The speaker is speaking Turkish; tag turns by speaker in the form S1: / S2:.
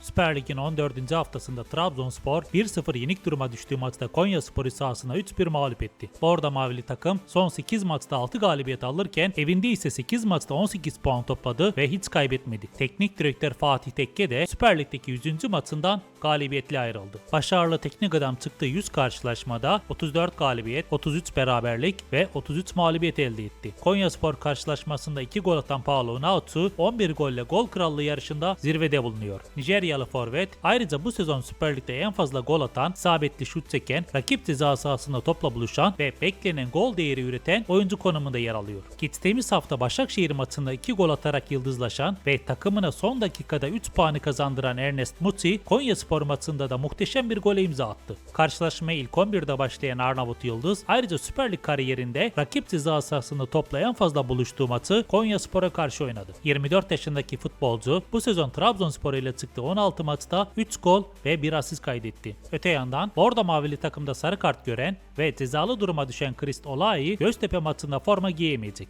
S1: Süper Lig'in 14. haftasında Trabzonspor 1-0 yenik duruma düştüğü maçta Konyaspor'u sahasına 3-1 mağlup etti. Bordo Mavili takım son 8 maçta 6 galibiyet alırken evinde ise 8 maçta 18 puan topladı ve hiç kaybetmedi. Teknik direktör Fatih Tekke de Süper Lig'deki 100. maçından galibiyetli ayrıldı. Başarılı teknik adam çıktığı 100 karşılaşmada 34 galibiyet, 33 beraberlik ve 33 mağlubiyet elde etti. Konyaspor karşılaşmasında 2 gol atan Paulo Nautsu 11 golle gol krallığı yarışında zirvede bulunuyor. Nijeryalı forvet ayrıca bu sezon Süper Lig'de en fazla gol atan, isabetli şut çeken, rakip ceza sahasında topla buluşan ve beklenen gol değeri üreten oyuncu konumunda yer alıyor. Geçtiğimiz hafta Başakşehir maçında 2 gol atarak yıldızlaşan ve takımına son dakikada 3 puanı kazandıran Ernest Muti, Konyaspor maçında da muhteşem bir gole imza attı. Karşılaşmaya ilk 11'de başlayan Arnavut Yıldız ayrıca Süper Lig kariyerinde rakip ceza sahasında topla en fazla buluştuğu maçı Konyaspor'a karşı oynadı. 24 yaşındaki futbolcu bu sezon Trabzonspor ile çıktığı 16 maçta 3 gol ve 1 asist kaydetti. Öte yandan Bordo Mavili takımda sarı kart gören ve cezalı duruma düşen Krist Olay Göztepe maçında forma giyemeyecek.